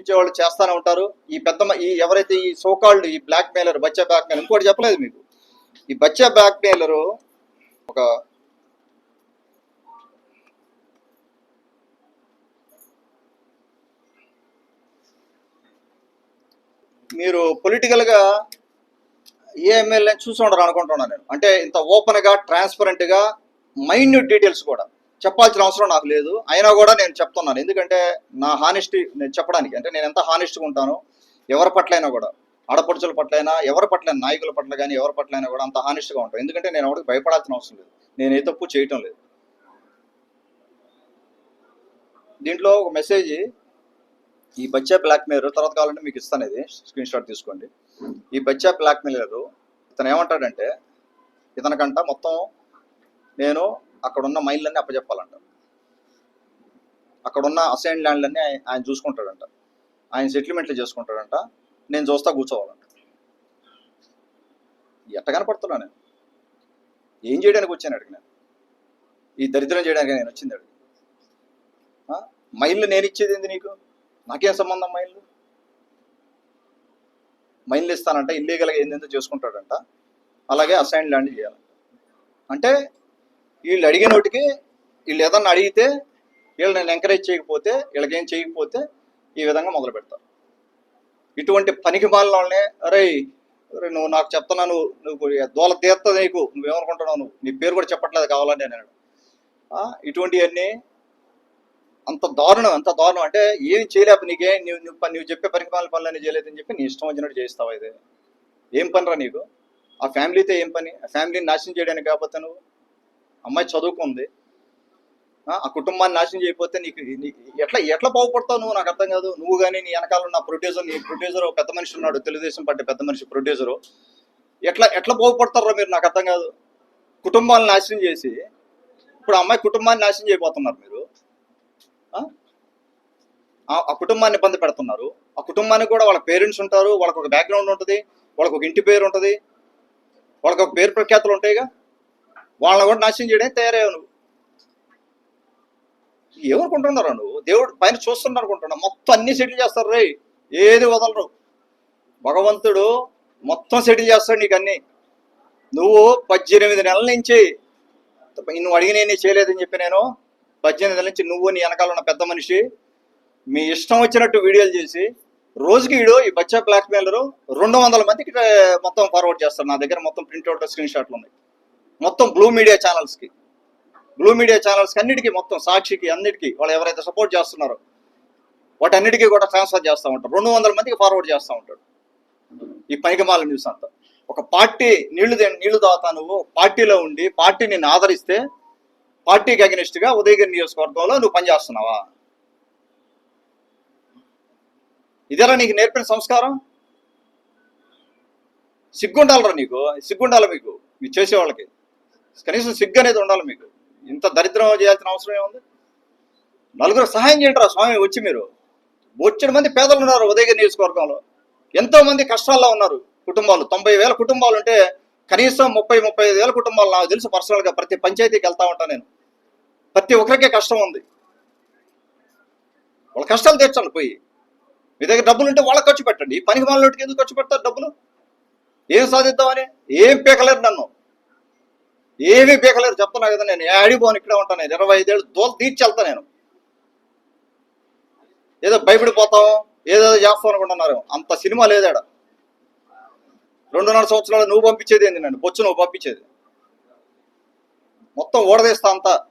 సృష్టించే వాళ్ళు చేస్తానే ఉంటారు. ఈ పెద్ద ఈ ఎవరైతే ఈ సోకాల్డ్ ఈ బ్లాక్ మెయిలర్ బచ్చా బ్లాక్ మెయిలర్ ఇంకోటి చెప్పలేదు మీకు. ఈ బచ్చా బ్లాక్ మెయిలరు ఒక మీరు పొలిటికల్గా ఏ ఎమ్మెల్యేని చూసి ఉండరు అనుకుంటున్నాను నేను. అంటే ఇంత ఓపెన్గా మైన్యూట్ డీటెయిల్స్ కూడా. చెప్పాల్సిన అవసరం నాకు లేదు. అయినా కూడా నేను చెప్తున్నాను. ఎందుకంటే నా హానెస్టీ నేను చెప్పడానికి అంటే నేను ఎంత హానెస్ట్గా ఉంటాను ఎవరి పట్లైనా కూడా ఆడపడుచుల పట్లైనా ఎవరి పట్ల నాయకుల పట్ల కానీ ఎవరి పట్లైనా కూడా అంత హానెస్ట్గా ఉంటాను. ఎందుకంటే నేను ఎవరికి భయపడాల్సిన అవసరం లేదు. నేను ఏ తప్పు చేయటం లేదు. దీంట్లో ఒక మెసేజ్ ఈ బచ్చా బ్లాక్మెయిలర్ తర్వాత కావాలంటే మీకు ఇస్తాను ఇది స్క్రీన్ షాట్ తీసుకోండి. ఈ బచ్చా బ్లాక్మెయిలర్ ఇతను ఏమంటాడంటే ఇతనికంట మొత్తం నేను అక్కడ ఉన్న మైళ్ళన్నీ అప్పచెప్పాలంట అక్కడ ఉన్న అసైన్ ల్యాండ్లన్నీ ఆయన చూసుకుంటాడంట. ఆయన సెటిల్మెంట్లు చేసుకుంటాడంట. నేను చూస్తా కూర్చోవాలంట. ఎట్ట కనపడుతున్నా నేను? ఏం చేయడానికి వచ్చాను అడిగి నేను? ఈ దరిద్రం చేయడానికి నేను వచ్చింది అడిగి. మైళ్ళు నేను ఇచ్చేది ఏంది నీకు? నాకేం సంబంధం మైళ్ళు? మైళ్ళు ఇస్తానంట ఇల్లీగల్గా ఏందేందో చేసుకుంటాడంట. అలాగే అసైన్ ల్యాండ్ చేయాలంట. అంటే వీళ్ళు అడిగినోటికి వీళ్ళు ఏదన్నా అడిగితే వీళ్ళు నేను ఎంకరేజ్ చేయకపోతే వీళ్ళకి ఏం చేయకపోతే ఈ విధంగా మొదలు పెడతారు. ఇటువంటి పనికి వాళ్ళనే అరే నువ్వు నాకు చెప్తున్నాను నువ్వు దోల తీస్తా నీకు నువ్వేమనుకుంటున్నావు నువ్వు నీ పేరు కూడా చెప్పట్లేదు కావాలని నేను ఇటువంటివన్నీ అంత దారుణం అంత దారుణం అంటే ఏం చేయలేపు నీకే నువ్వు నువ్వు నువ్వు చెప్పే పనికి మాల పనులన్నీ చేయలేదని చెప్పి నీ ఇష్టం వచ్చినట్టు చేస్తావు ఇది? ఏం పనిరా నీకు? ఆ ఫ్యామిలీతో ఏం పని? ఆ ఫ్యామిలీని నాశనం చేయడానికి కాకపోతే నువ్వు? అమ్మాయి చదువుకుంది. ఆ కుటుంబాన్ని నాశనం చేయకపోతే నీకు ఎట్లా ఎట్లా బాగుపడతావు నువ్వు? నాకు అర్థం కాదు. నువ్వు కానీ నీ వెనకాల ఉన్న ప్రొడ్యూసర్ నీ ప్రొడ్యూసర్ పెద్ద మనిషి ఉన్నాడు తెలుగుదేశం పార్టీ పెద్ద మనిషి ప్రొడ్యూసరు ఎట్లా ఎట్లా బాగుపడతారో మీరు? నాకు అర్థం కాదు. కుటుంబాలను నాశనం చేసి ఇప్పుడు అమ్మాయి కుటుంబాన్ని నాశనం చేయబోతున్నారు మీరు. ఆ? ఆ కుటుంబాన్ని ఇబ్బంది పెడుతున్నారు. ఆ కుటుంబానికి కూడా వాళ్ళ పేరెంట్స్ ఉంటారు వాళ్ళకి ఒక బ్యాక్గ్రౌండ్ ఉంటుంది వాళ్ళకి ఒక ఇంటి పేరు ఉంటుంది వాళ్ళకి ఒక పేరు ప్రఖ్యాతులు ఉంటాయిగా. వాళ్ళని కూడా నాశనం చేయడానికి తయారయ్యావు నువ్వు. ఏమనుకుంటున్నారా నువ్వు? దేవుడు పైన చూస్తున్నారు అనుకుంటున్నావు మొత్తం అన్ని సెటిల్ చేస్తారు రే. ఏది వదలరు. భగవంతుడు మొత్తం సెటిల్ చేస్తాడు నీకు అన్ని. నువ్వు పద్దెనిమిది నెలల నుంచి నువ్వు అడిగిన చేయలేదని చెప్పి నేను పద్దెనిమిది నెలల నుంచి నువ్వు నీ వెనకాల ఉన్న పెద్ద మనిషి. మీ ఇష్టం వచ్చినట్టు వీడియోలు చేసి రోజుకి వీడు ఈ బచ్చా బ్లాక్మెయిలరు రెండు వందల మందికి మొత్తం ఫార్వర్డ్ చేస్తారు. నా దగ్గర మొత్తం ప్రింట్అవుట్ స్క్రీన్ షాట్లు ఉన్నాయి. మొత్తం బ్లూ మీడియా ఛానల్స్కి బ్లూ మీడియా ఛానల్స్కి అన్నిటికీ మొత్తం సాక్షికి అన్నిటికీ వాళ్ళు ఎవరైతే సపోర్ట్ చేస్తున్నారో వాటన్నిటికీ కూడా ట్రాన్స్ఫర్ చేస్తూ ఉంటారు. రెండు వందల మందికి ఫార్వర్డ్ చేస్తూ ఉంటాడు. ఈ పైకమాల న్యూస్ అంతా. ఒక పార్టీ నీళ్ళు నీళ్ళు దాతా నువ్వు పార్టీలో ఉండి పార్టీని ఆదరిస్తే పార్టీకి అగెనిస్ట్గా ఉదయగిరి నియోజకవర్గంలో నువ్వు పనిచేస్తున్నావా? ఇదేలా నీకు నేర్పిన సంస్కారం? సిగ్గుండాలరా నీకు? సిగ్గుండాలి మీకు మీరు చేసే వాళ్ళకి కనీసం సిగ్గు అనేది ఉండాలి మీకు. ఇంత దరిద్రం చేయాల్సిన అవసరం ఏముంది? నలుగురు సహాయం చేయండి రా స్వామి వచ్చి మీరు. వచ్చిన మంది పేదలు ఉన్నారు ఉదయగిరి నియోజకవర్గంలో. ఎంతో మంది కష్టాల్లో ఉన్నారు కుటుంబాలు. తొంభై వేల కుటుంబాలు ఉంటే కనీసం ముప్పై ముప్పై ఐదు వేల కుటుంబాలు నాకు తెలుసు పర్సనల్గా. ప్రతి పంచాయతీకి వెళ్తా ఉంటాను నేను. ప్రతి ఒక్కరికే కష్టం ఉంది. వాళ్ళ కష్టాలు తీర్చాలి పోయి. మీ దగ్గర డబ్బులు ఉంటే వాళ్ళకి ఖర్చు పెట్టండి. ఈ పనికి వాళ్ళకి ఎందుకు ఖర్చు పెడతారు డబ్బులు? ఏం సాధిద్దామని? ఏం పీకలేరు నన్ను. ఏమీ పీకలేరు చెప్తున్నా కదా నేను. ఆడిపోను ఇక్కడే ఉంటాను నేను. ఇరవై ఐదేళ్ళు దోలు తీర్చి వెళ్తా నేను. ఏదో భయపడిపోతాం ఏదో చేస్తాం అనుకుంటున్నారు. అంత సినిమా లేదాడ రెండున్నర సంవత్సరాలు నువ్వు పంపించేది ఏంది నన్ను? బొచ్చు నువ్వు పంపించేది. మొత్తం ఓడదీస్తా అంతా.